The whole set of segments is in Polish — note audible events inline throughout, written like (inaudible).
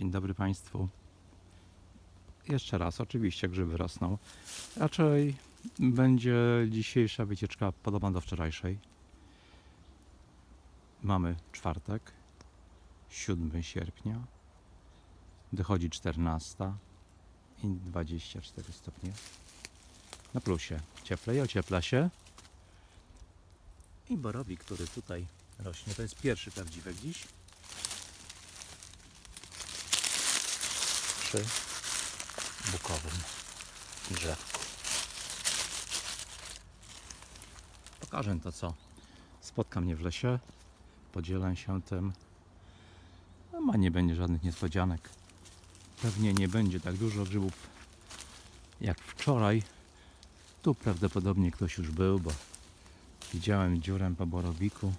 Dzień dobry Państwu. Jeszcze raz, oczywiście grzyby rosną. Raczej będzie dzisiejsza wycieczka podobna do wczorajszej. Mamy czwartek, 7 sierpnia. Dochodzi 14 i 24 stopnie. Na plusie. Cieplej, ociepla się. I borowik, który tutaj rośnie, to jest pierwszy prawdziwek dziś. Przy bukowym drzewku. Pokażę to, co spotka mnie w lesie. Podzielę się tym. No, nie będzie żadnych niespodzianek. Pewnie nie będzie tak dużo grzybów jak wczoraj. Tu prawdopodobnie ktoś już był, bo widziałem dziurę po borowiku.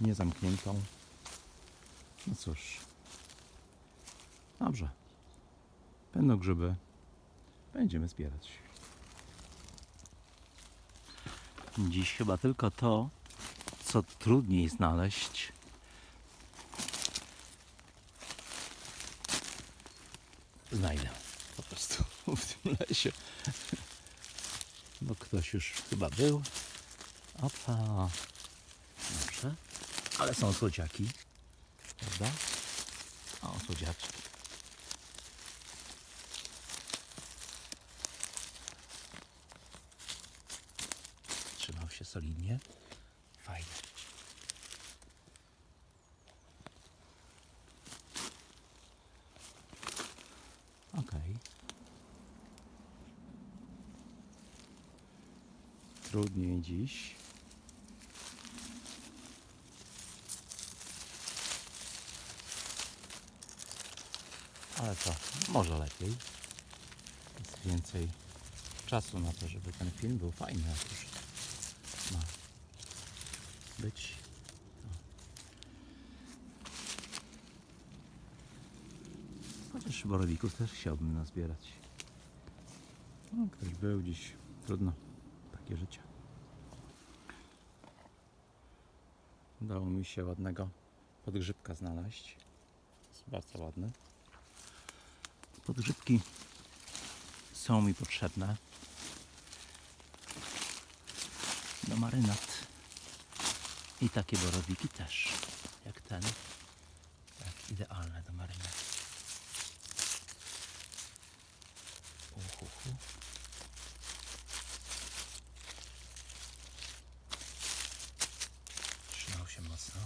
Niezamkniętą. No cóż, Dobrze. Będą grzyby. Będziemy zbierać. Dziś chyba tylko to, co trudniej znaleźć. Znajdę po prostu (laughs) w tym lesie. Bo ktoś już chyba był. Opa. Dobrze. Ale są słodziaki. Prawda? O, słodziaczki. Trzymał się solidnie. Fajnie. Okej. Trudniej dziś. Ale to może lepiej. Jest więcej czasu na to, żeby ten film był fajny. ma być. Chociaż borowików też chciałbym nazbierać. No, ktoś był dziś. Trudno. Takie życie. Udało mi się ładnego podgrzybka znaleźć. Jest bardzo ładny. Podgrzybki są mi potrzebne do marynat. I takie borowiki też, jak ten. Tak, idealne do marynat. Uhuhu. Trzymał się mocno.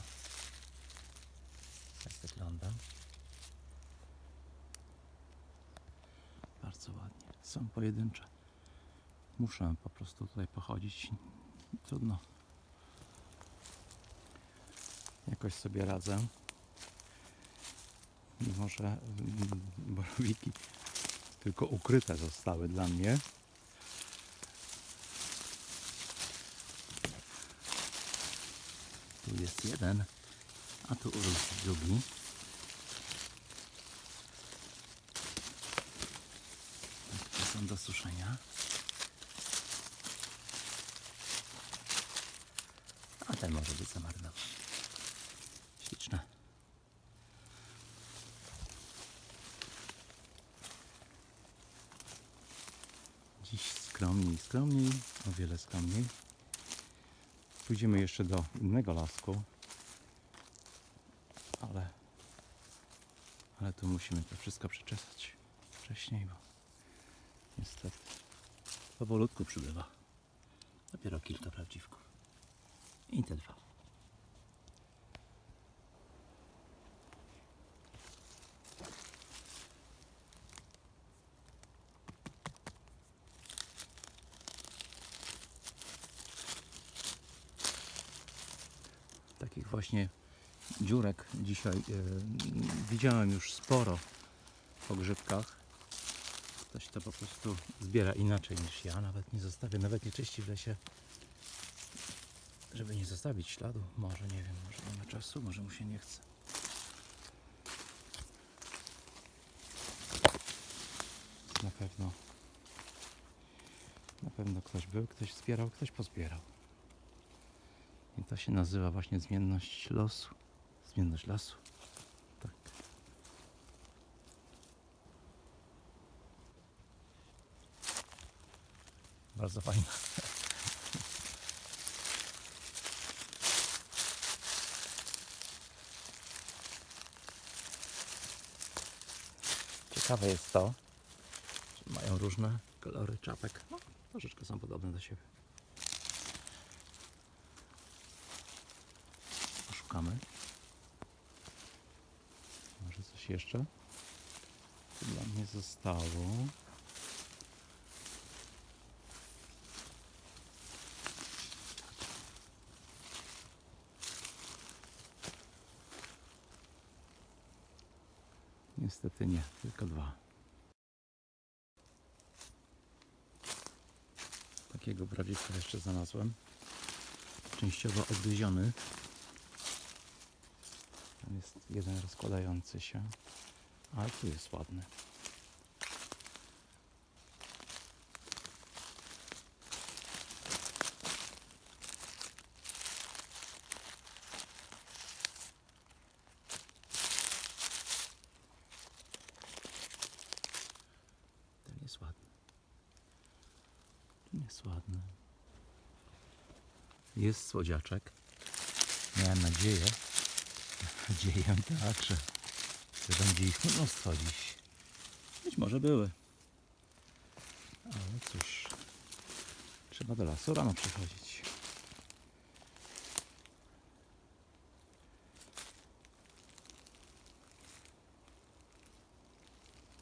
Tak wygląda. Bardzo ładnie. Są pojedyncze. Muszę po prostu tutaj pochodzić. Trudno. Jakoś sobie radzę. Mimo, że mm, borowiki tylko ukryte zostały dla mnie. Tu jest jeden, a tu urósł drugi. To są do suszenia. A ten może być zamarnowany. Śliczne. Dziś skromniej, o wiele skromniej. Pójdziemy jeszcze do innego lasku. Ale, ale tu musimy to wszystko przeczesać wcześniej, bo niestety powolutku przybywa. Dopiero kilka prawdziwków. I te dwa. Takich właśnie dziurek dzisiaj e, widziałem już sporo po grzybkach. Ktoś to po prostu zbiera inaczej niż ja. Nawet nie zostawia, nawet nie czyści w lesie żeby nie zostawić śladu. Może, nie wiem, może nie ma czasu, może mu się nie chce. Na pewno, na pewno ktoś był, ktoś zbierał, ktoś pozbierał to się nazywa właśnie zmienność losu. Zmienność lasu. Tak. Bardzo fajna. Ciekawe jest to, że mają różne kolory czapek. No, troszeczkę są podobne do siebie. Poszukamy. Może coś jeszcze? Tu dla mnie zostało. Niestety nie, tylko dwa. Takiego brawika jeszcze znalazłem. Częściowo odgryziony. Tam jest jeden rozkładający się. Ale tu jest ładny. Ten jest ładny. Ten jest ładny. Jest słodziaczek. Miałem nadzieję, tak, że, że będzie ich mnóstwo dziś. Być może były. Ale cóż, trzeba do lasu rano przychodzić.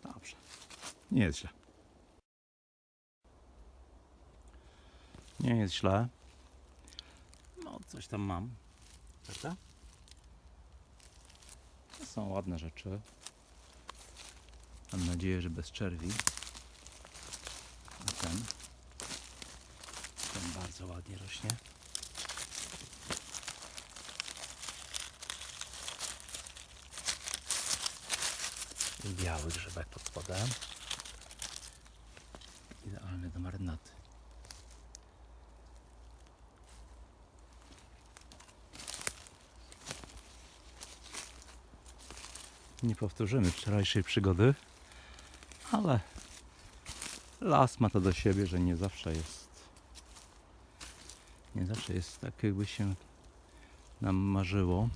Dobrze. Nie jest źle. Nie jest źle. No, coś tam mam. Prawda? Są ładne rzeczy. Mam nadzieję, że bez czerwi. A ten. Ten bardzo ładnie rośnie. I biały grzybek pod spodem. Idealny do marynaty. Nie powtórzymy wczorajszej przygody, ale las ma to do siebie, że nie zawsze jest. Nie zawsze jest tak, jakby się nam marzyło.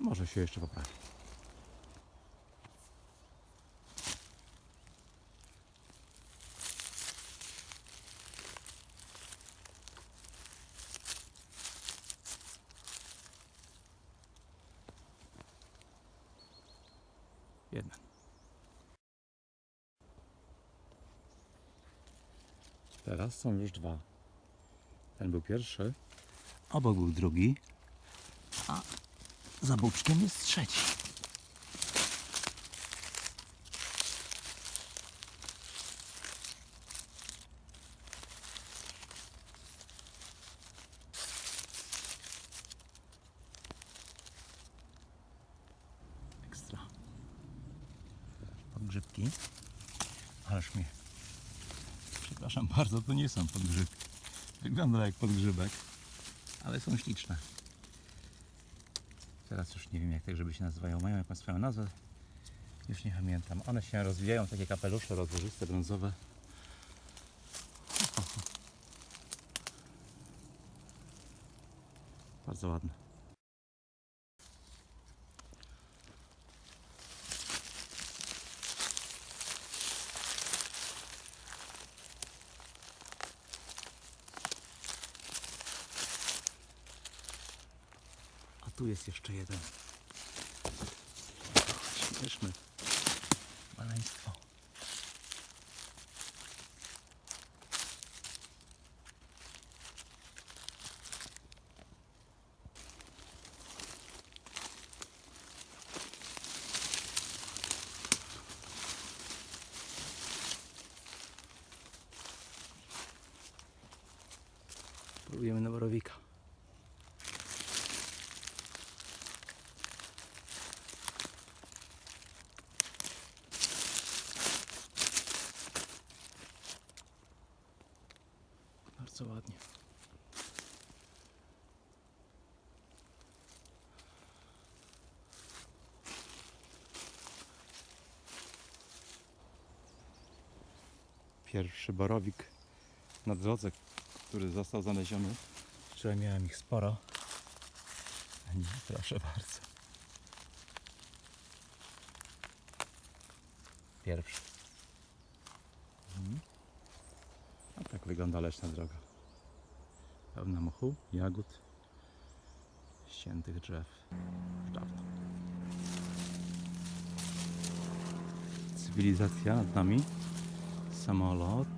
Może się jeszcze poprawi. Jeden. Teraz są już dwa. Ten był pierwszy, obok był drugi, a za buczkiem jest trzeci. Ekstra. Podgrzybki. Ależ mnie. Przepraszam bardzo, to nie są podgrzybki. Wygląda jak podgrzybek, ale są śliczne. Teraz już nie wiem jak tak, żeby się nazywają. Mają jakąś swoją nazwę. Już nie pamiętam. One się rozwijają, takie kapelusze rozłożyste, brązowe. (laughs) Bardzo ładne. Tu jest jeszcze jeden. Śmieszny. Maleństwo. Próbujemy na borowika. Bardzo ładnie. Pierwszy borowik na drodze, który został znaleziony. Wczoraj miałem ich sporo. Proszę bardzo. Pierwszy. Mhm. A tak wygląda leśna droga. Pełna mochu, jagód, ściętych drzew. Dawno. Cywilizacja nad nami. Samolot.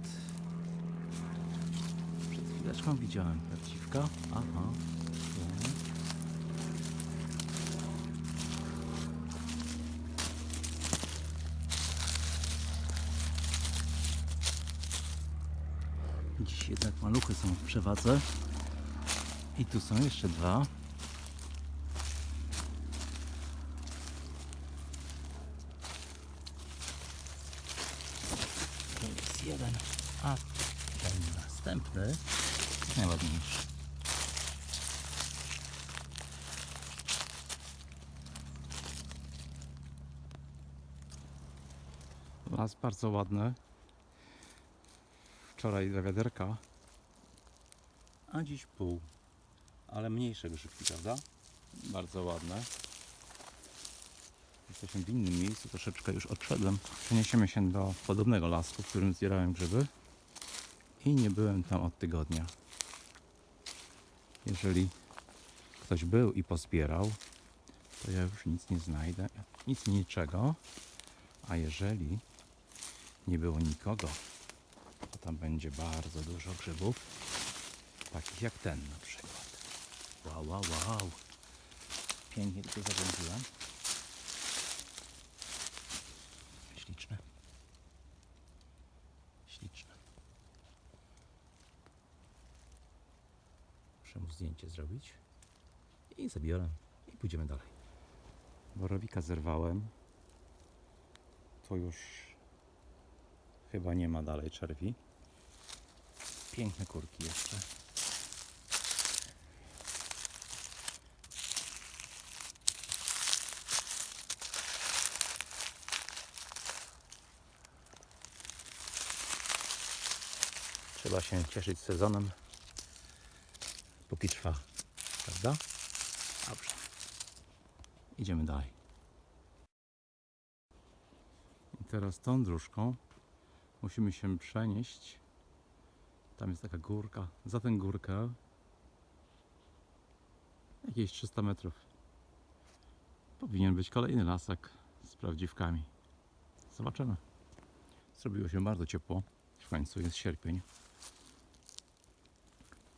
Przed chwileczką widziałem prawdziwka. Aha. Dziś jednak maluchy są w przewadze. I tu są jeszcze dwa. To jest jeden, a ten następny jest najładniejszy. Las bardzo ładny. Wczoraj dla wiaderka, a dziś pół. Ale mniejsze grzybki, prawda? Bardzo ładne. Jesteśmy w innym miejscu, troszeczkę już odszedłem. Przeniesiemy się do podobnego lasku, w którym zbierałem grzyby. I nie byłem tam od tygodnia. Jeżeli ktoś był i pozbierał, to ja już nic nie znajdę. Nic niczego. A jeżeli nie było nikogo, to tam będzie bardzo dużo grzybów. Takich jak ten na przykład. Wow, wow, wow. Pięknie to zarządziłem. Śliczne. Śliczne. Muszę mu zdjęcie zrobić. I zabiorę. I pójdziemy dalej. Borowika zerwałem. To już chyba nie ma dalej czerwi. Piękne kurki jeszcze. Trzeba się cieszyć sezonem, póki trwa, prawda? Dobrze. Idziemy dalej. I teraz tą dróżką musimy się przenieść. Tam jest taka górka. Za tę górkę jakieś 300 metrów. Powinien być kolejny lasek z prawdziwkami. Zobaczymy. Zrobiło się bardzo ciepło. W końcu jest sierpień.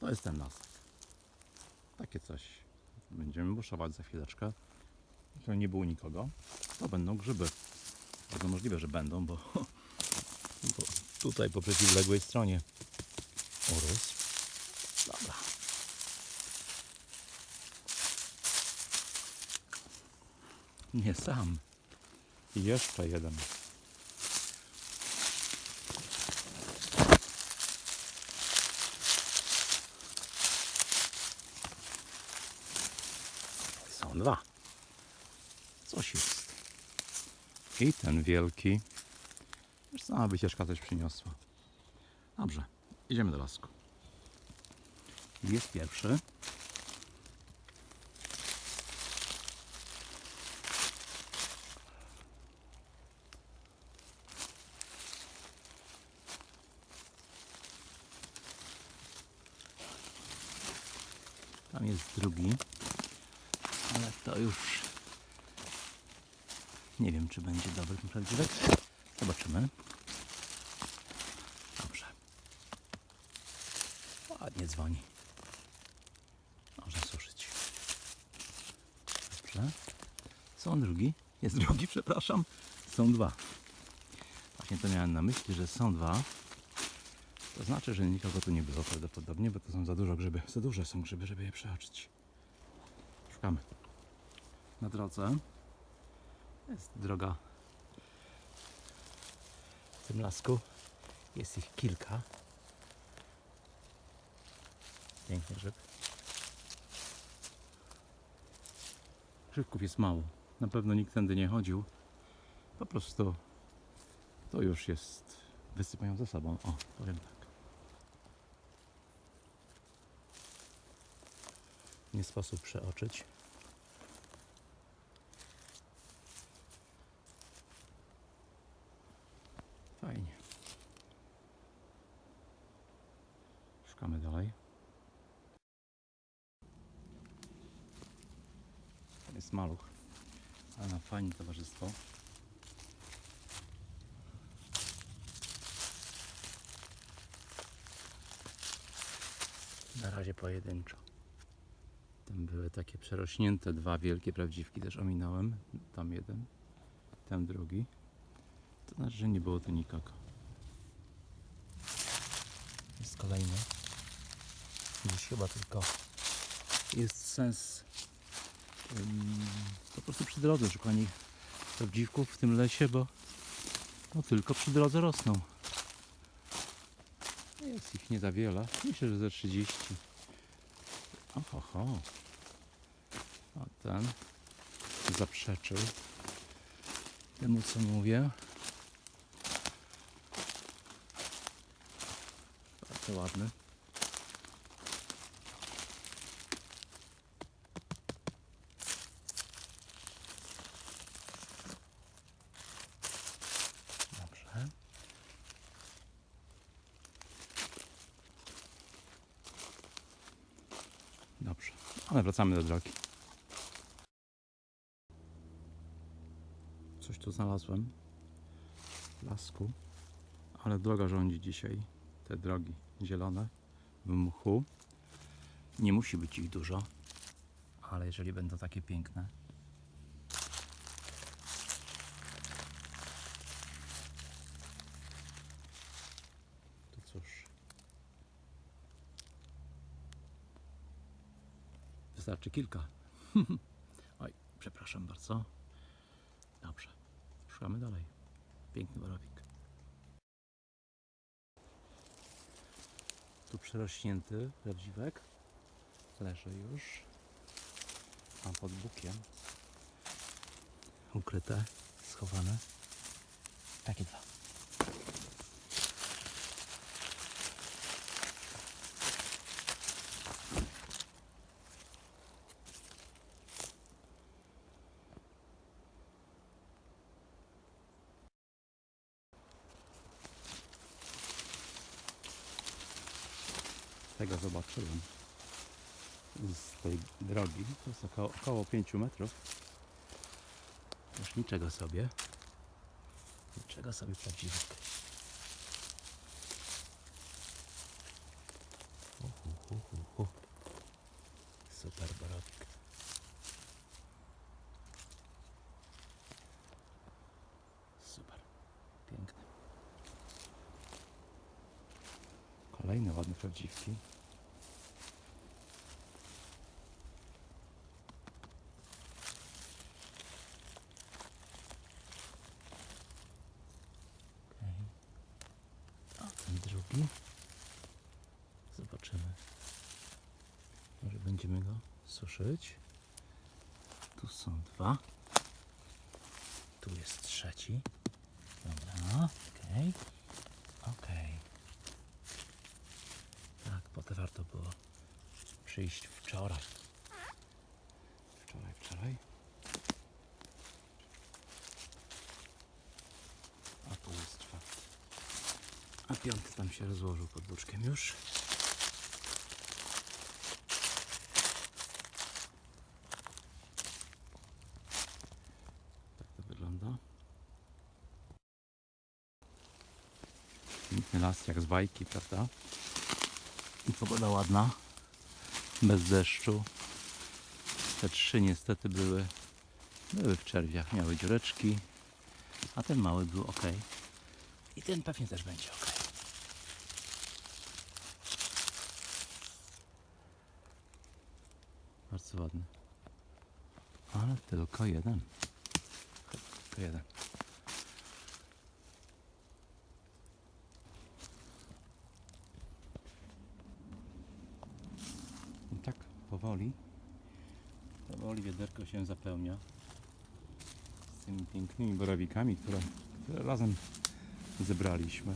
To jest ten lasek. Takie coś. Będziemy buszować za chwileczkę. Jeśli nie było nikogo, to będą grzyby. Bardzo możliwe, że będą, bo, (laughs) bo tutaj po przeciwległej stronie urósł. Dobra. Nie sam. Jeszcze jeden. Są dwa. Coś jest. I ten wielki. Już sama wycieczka coś przyniosła. Dobrze, idziemy do lasku. Jest pierwszy. Tam jest drugi. Ale to już nie wiem, czy będzie dobry prawdziwek. Zobaczymy. Dobrze. Ładnie dzwoni. Można suszyć. Dobrze. Są drugi. Jest drugi, przepraszam. Są dwa. Właśnie to miałem na myśli, że są dwa. To znaczy, że nikogo tu nie było prawdopodobnie, bo to są za dużo grzyby. Za duże są grzyby, żeby je przeoczyć. Szukamy. Na drodze jest droga. W tym lasku jest ich kilka. Piękny grzyb. Grzybków jest mało. Na pewno nikt tędy nie chodził. Po prostu to już jest. Wysypują za sobą. O, powiem tak. Nie sposób przeoczyć. Takie przerośnięte dwa wielkie prawdziwki, też ominąłem. Tam jeden, tam drugi. To znaczy, że nie było tu nikogo. Jest kolejny. Dziś chyba tylko jest sens ym, po prostu przy drodze szukanie prawdziwków w tym lesie, bo no, tylko przy drodze rosną. Jest ich nie za wiele. Myślę, że ze 30. Oho, A ten zaprzeczył temu, co mówię. Bardzo ładny. Dobrze. Dobrze, ale wracamy do drogi. Coś znalazłem w lasku, ale droga rządzi dzisiaj. Te drogi zielone w mchu. Nie musi być ich dużo, ale jeżeli będą takie piękne, to cóż. Wystarczy kilka. (laughs) Oj, przepraszam bardzo. Szukamy dalej. Piękny borowik. Tu przerośnięty prawdziwek. Leży już. Tam pod bukiem. Ukryte, schowane. Takie dwa. Tego zobaczyłem z tej drogi. To jest około, około 5 metrów. Już niczego sobie. Niczego sobie prawdziwek. Super borowik. Super. Piękny. Kolejne ładne prawdziwki. Okej. A ten drugi. Zobaczymy. Może będziemy go Tu są dwa. Tu jest trzeci. Dobra, okej. Okej. Tak, po to warto było przyjść wczoraj. Wczoraj, wczoraj. A tu jest czwarty. A piąty tam się rozłożył pod buczkiem już. Tak to wygląda. Jak z bajki, prawda? I pogoda ładna, bez deszczu. Te trzy niestety były, były w czerwiach, miały dziureczki, a ten mały był ok. I ten pewnie też będzie ok. Bardzo ładny. Ale tylko jeden. Tylko jeden. I tak powoli, powoli wiaderko się zapełnia z tymi pięknymi borowikami, które, które razem zebraliśmy.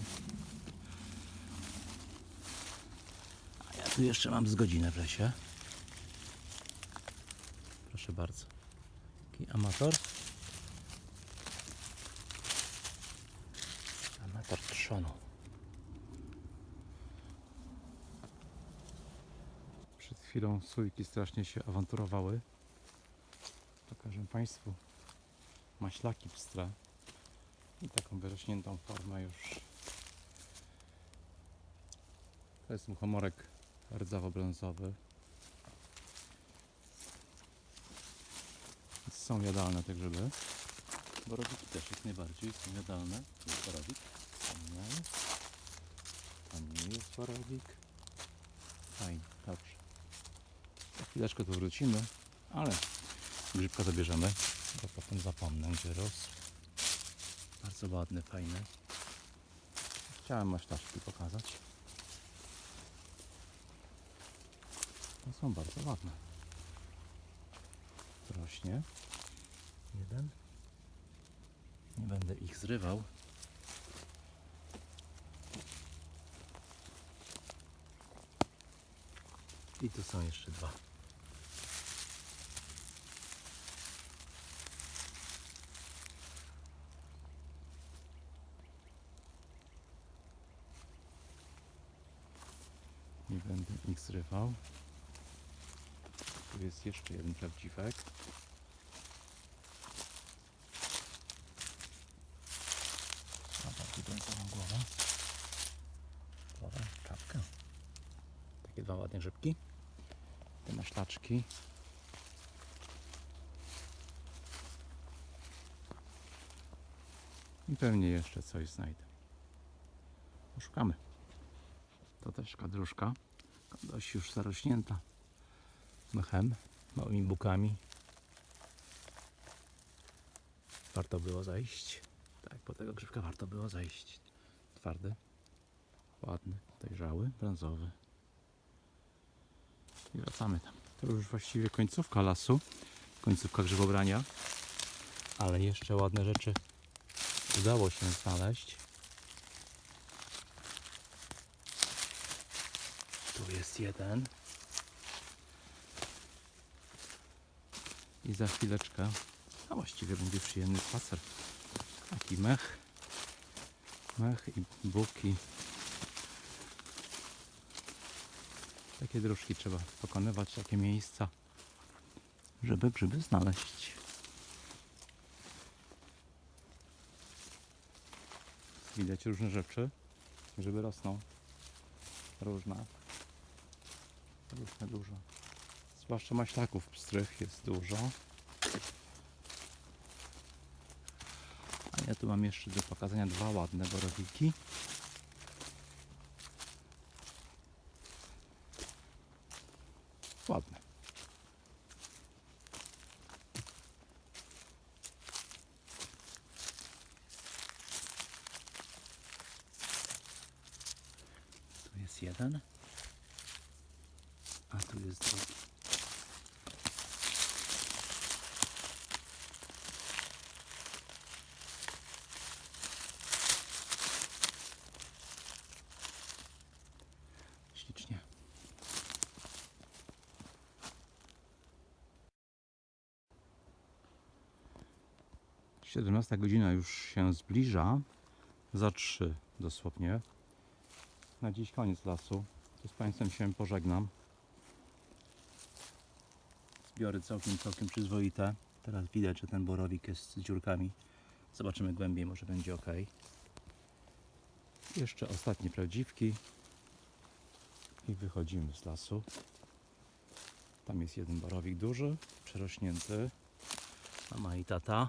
A ja tu jeszcze mam z godzinę w lesie. Proszę bardzo. Taki amator. Amator trzonu. Przed chwilą sójki strasznie się awanturowały. Pokażę Państwu maślaki pstre i taką wyrośniętą formę już. To jest muchomorek rdzawo-brązowy. Są jadalne te grzyby. Borowiki też jak najbardziej są jadalne. Tu jest borowik. Tam nie. Tam nie jest borowik. Fajnie, chwileczkę tu wrócimy, ale grzybka zabierzemy, bo potem zapomnę gdzie rósł. Bardzo ładny, fajny. Chciałem maślaczki pokazać. No są bardzo ładne. Rośnie. Jeden. Nie będę ich zrywał. I tu są jeszcze dwa. Nie będę ich zrywał. Tu jest jeszcze jeden prawdziwek. Ma bardziej brązową głowę. Głowę, czapkę. Takie dwa ładne grzybki. Te maślaczki. I pewnie jeszcze coś znajdę. Poszukamy. To też kadruszka. Dość już zarośnięta mchem, małymi bukami. Warto było zajść. Tak, po tego grzybka warto było zajść. Twardy, ładny, dojrzały, brązowy. I wracamy tam. To już właściwie końcówka lasu, końcówka grzybobrania, ale jeszcze ładne rzeczy udało się znaleźć. Tu jest jeden. I za chwileczkę, a właściwie będzie przyjemny spacer. Taki mech. Mech i buki. Takie dróżki trzeba pokonywać, takie miejsca, żeby grzyby znaleźć. Widać różne rzeczy. Grzyby rosną. Różne. Dużo. Zwłaszcza maślaków pstrych jest dużo. A ja tu mam jeszcze do pokazania dwa ładne borowiki. 17 godzina już się zbliża. Za 3 dosłownie. Na dziś koniec lasu. Tu z Państwem się pożegnam. Zbiory całkiem, całkiem przyzwoite. Teraz widać, że ten borowik jest z dziurkami. Zobaczymy głębiej, może będzie ok. Jeszcze ostatnie prawdziwki. I wychodzimy z lasu. Tam jest jeden borowik duży, przerośnięty. Mama i tata.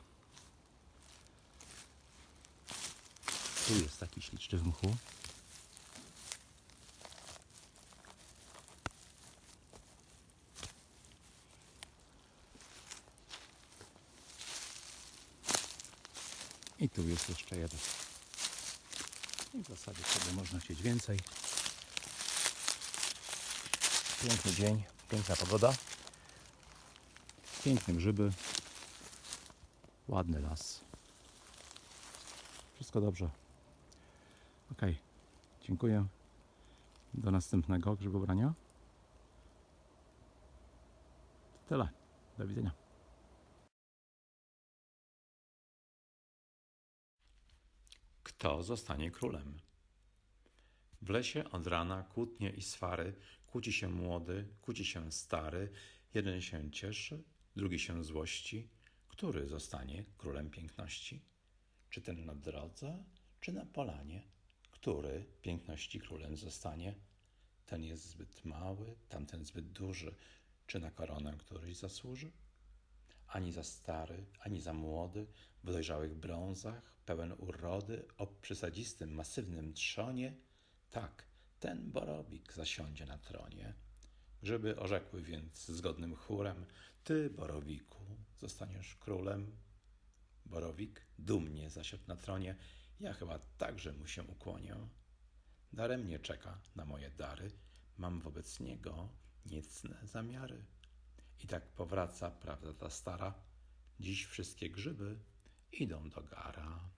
Tu jest taki śliczny w mchu. I tu jest jeszcze jeden. I w zasadzie sobie można chcieć więcej. Piękny dzień, piękna pogoda. Piękne grzyby. Ładny las. Wszystko dobrze. Ok. Dziękuję. Do następnego grzybobrania. Tyle. Do widzenia. Kto zostanie królem? W lesie od rana kłótnie i swary, kłóci się młody, kłóci się stary, jeden się cieszy, drugi się złości. Który zostanie królem piękności? Czy ten na drodze, czy na polanie? Który piękności królem zostanie? Ten jest zbyt mały, tamten zbyt duży. Czy na koronę któryś zasłuży? Ani za stary, ani za młody, w dojrzałych brązach, pełen urody, o przysadzistym, masywnym trzonie, tak, ten borowik zasiądzie na tronie. Grzyby orzekły więc zgodnym chórem, ty, borowiku, zostaniesz królem. Borowik dumnie zasiadł na tronie, ja chyba także mu się ukłonię. Daremnie czeka na moje dary, mam wobec niego niecne zamiary. I tak powraca prawda ta stara, dziś wszystkie grzyby idą do gara.